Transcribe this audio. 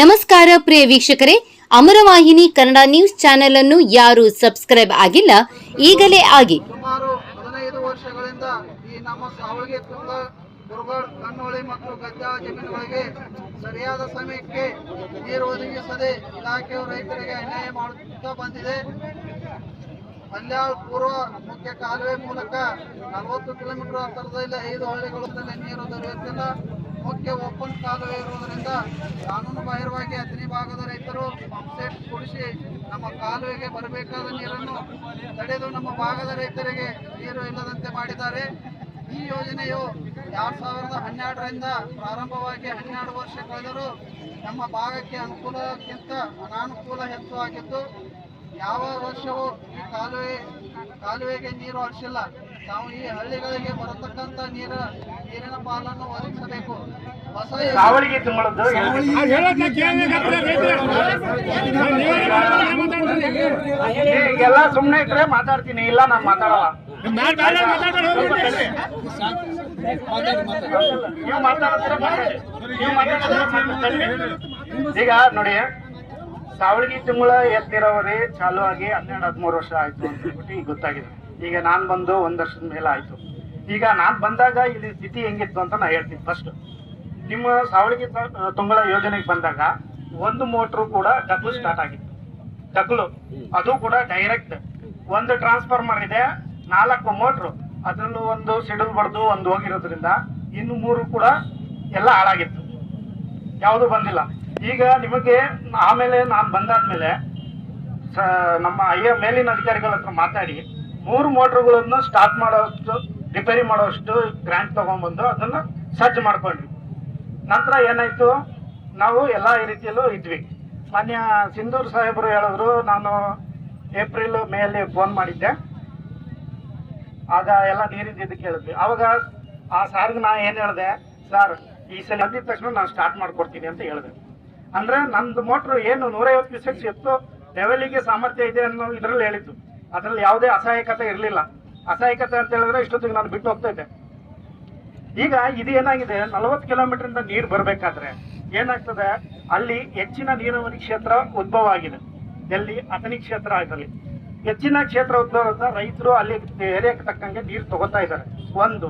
ನಮಸ್ಕಾರ ಪ್ರಿಯ ವೀಕ್ಷಕರೇ, ಅಮರವಾಹಿನಿ Kannada news channel ಅನ್ನು ಯಾರು ಸಬ್ಸ್ಕ್ರೈಬ್ ಆಗಿಲ್ಲ, ಈಗಲೇ ಆಗಿ. ಸುಮಾರು ಹದಿನೈದು ವರ್ಷಗಳಿಂದ ಈ ನಮ್ಮ ಮತ್ತು ಗದ್ದಾ ಜಮೀನುಗಳಿಗೆ ಸರಿಯಾದ ಸಮಯಕ್ಕೆ ನೀರು ಒದಗಿಸದೆ ಇಲಾಖೆಯು ರೈತರಿಗೆ ಅನ್ಯಾಯ ಮಾಡುತ್ತಾ ಬಂದಿದೆ. ಮಲ್ಯಾಳ್ ಪೂರ್ವ ಮುಖ್ಯ ಕಾಲುವೆ ಮೂಲಕ ನಲವತ್ತು ಕಿಲೋಮೀಟರ್ ಅಂತರದಲ್ಲಿ ಐದು ಹಳ್ಳಿಗಳಿಂದಲೇ ನೀರು ದೊರೆಯುತ್ತಿಲ್ಲ. ಮುಖ್ಯ ಓಪನ್ ಕಾಲುವೆ ಇರುವುದರಿಂದ ಕಾನೂನು ಬಾಹಿರವಾಗಿ ಅತನಿ ಭಾಗದ ರೈತರು ಪಂಪ್ಸೆಟ್ ಕುಡಿಸಿ ನಮ್ಮ ಕಾಲುವೆಗೆ ಬರಬೇಕಾದ ನೀರನ್ನು ತಡೆದು ನಮ್ಮ ಭಾಗದ ರೈತರಿಗೆ ನೀರು ಇಲ್ಲದಂತೆ ಮಾಡಿದ್ದಾರೆ. ಈ ಯೋಜನೆಯು ಎರಡು ಸಾವಿರದ ಹನ್ನೆರಡರಿಂದ ಪ್ರಾರಂಭವಾಗಿ ಹನ್ನೆರಡು ವರ್ಷ ಕಳೆದರೂ ನಮ್ಮ ಭಾಗಕ್ಕೆ ಅನುಕೂಲಕ್ಕಿಂತ ಅನಾನುಕೂಲ ಹೆಚ್ಚು ಆಗಿದ್ದು, ಯಾವ ವರ್ಷವೂ ಈ ಕಾಲುವೆ, ಕಾಲುವೆಗೆ ನೀರು ಹರಿಸಿಲ್ಲ. ನಾವು ಈ ಹಳ್ಳಿಗಳಿಗೆ ಬರತಕ್ಕಂತ ನೀರ ನೀರಿನ ಪಾಲನ್ನು ಒದಗಿಸಬೇಕು. ಹೊಸ ಯೋಜನೆ- ಸಾವಳಿಗೆ ತಿಂಗಳದ್ದು ಈಗೆಲ್ಲ ಸುಮ್ಮನೆ ಇದ್ರೆ ಮಾತಾಡ್ತೀನಿ ಇಲ್ಲ ನಾನು ಮಾತಾಡಲ್ಲ. ನೀವು ಮಾತಾಡಿದ್ರೆ ಮಾತಾಡಿ ನೀವು ಮಾತಾಡಿದ್ರೆ ಈಗ ನೋಡಿ ಸಾವಳಗಿ ತಿಂಗಳ ಎತ್ತಿರೋರಿ ಚಾಲು ಆಗಿ ಹನ್ನೆರಡು ಹದಿಮೂರು ವರ್ಷ ಆಯ್ತು ಅಂತ ಹೇಳ್ಬಿಟ್ಟು ಈಗ ಗೊತ್ತಾಗಿದೆ. ಈಗ ನಾನು ಬಂದು ಒಂದು ವರ್ಷದ ಮೇಲೆ ಆಯ್ತು. ಈಗ ನಾನು ಬಂದಾಗ ಇಲ್ಲಿ ಸ್ಥಿತಿ ಹೆಂಗಿತ್ತು ಅಂತ ನಾ ಹೇಳ್ತೀನಿ ಫಸ್ಟ್ ನಿಮ್ಮ ಸಾವಳಿಗೆ ತುಂಗಳ ಯೋಜನೆಗೆ ಬಂದಾಗ ಒಂದು ಮೋಟ್ರು ಕೂಡ ಡಕ್ಲು ಸ್ಟಾರ್ಟ್ ಆಗಿತ್ತು. ಡಕ್ಲು ಅದು ಕೂಡ ಡೈರೆಕ್ಟ್ ಒಂದು ಟ್ರಾನ್ಸ್ಫಾರ್ಮರ್ ಇದೆ, ನಾಲ್ಕು ಮೋಟ್ರು ಅದರಲ್ಲೂ ಒಂದು ಸಿಡಲ್ ಬಡ್ದು ಒಂದು ಹೋಗಿರೋದ್ರಿಂದ ಇನ್ನು ಮೂರು ಕೂಡ ಎಲ್ಲ ಹಾಳಾಗಿತ್ತು. ಯಾವುದು ಬಂದಿಲ್ಲ. ಈಗ ನಿಮಗೆ ಆಮೇಲೆ ನಾನು ಬಂದಾದ್ಮೇಲೆ ನಮ್ಮ ಅಯ್ಯ ಮೇಲಿನ ಅಧಿಕಾರಿಗಳ ಹತ್ರ ಮಾತಾಡಿ ಮೂರು ಮೋಟ್ರುಗಳನ್ನು ಸ್ಟಾರ್ಟ್ ಮಾಡೋಷ್ಟು ರಿಪೇರಿ ಮಾಡೋಷ್ಟು ಗ್ರಾಂಟ್ ತಗೊಂಡ್ಬಂದು ಅದನ್ನ ಸಜ್ಜು ಮಾಡ್ಕೊಂಡ್ವಿ. ನಂತರ ಏನಾಯ್ತು? ನಾವು ಎಲ್ಲ ರೀತಿಯಲ್ಲೂ ಇದ್ವಿ. ಮಾನ್ಯ ಸಿಂಧೂರ್ ಸಾಹೇಬರು ಹೇಳಿದ್ರು, ನಾನು ಏಪ್ರಿಲ್ ಮೇಯಲ್ಲಿ ಫೋನ್ ಮಾಡಿದ್ದೆ. ಆಗ ಎಲ್ಲ ನೀರಿದ್ದು ಇದಕ್ಕೆ ಹೇಳಿದ್ವಿ. ಅವಾಗ ಆ ಸಾರ್ಗೆ ನಾ ಏನು ಹೇಳಿದೆ? ಸರ್ ಈ ಸಲ ಬಂದಿದ ತಕ್ಷಣ ನಾನು ಸ್ಟಾರ್ಟ್ ಮಾಡ್ಕೊಡ್ತೀನಿ ಅಂತ ಹೇಳಿದೆ. ಅಂದ್ರೆ ನಂದು ಮೋಟ್ರ್ ಏನು ನೂರೈವತ್ತು ಸೆಕ್ಸ್ ಎತ್ತು ಲೆವೆಲಿಗೆ ಸಾಮರ್ಥ್ಯ ಇದೆ ಅನ್ನೋ ಇದರಲ್ಲಿ ಹೇಳಿದ್ದು. ಅದರಲ್ಲಿ ಯಾವುದೇ ಅಸಹಾಯಕತೆ ಇರಲಿಲ್ಲ. ಅಸಹಾಯಕತೆ ಅಂತ ಹೇಳಿದ್ರೆ ಇಷ್ಟೊತ್ತಿಗೆ ನಾನು ಬಿಟ್ಟು ಹೋಗ್ತಾ ಈಗ ಇದು ಏನಾಗಿದೆ? ನಲವತ್ತು ಕಿಲೋಮೀಟರ್ ನೀರು ಬರಬೇಕಾದ್ರೆ ಏನಾಗ್ತದೆ? ಅಲ್ಲಿ ಹೆಚ್ಚಿನ ನೀರಾವರಿ ಕ್ಷೇತ್ರ ಉದ್ಭವ ಆಗಿದೆ ಎಲ್ಲಿ? ಅಥಣಿ ಕ್ಷೇತ್ರ ಆಗಲಿ ಹೆಚ್ಚಿನ ಕ್ಷೇತ್ರ ಉದ್ಭವ ರೈತರು ಅಲ್ಲಿ ಏರಿಯಾಕ್ಕೆ ತಕ್ಕಂಗೆ ನೀರು ತಗೋತಾ ಇದ್ದಾರೆ. ಒಂದು.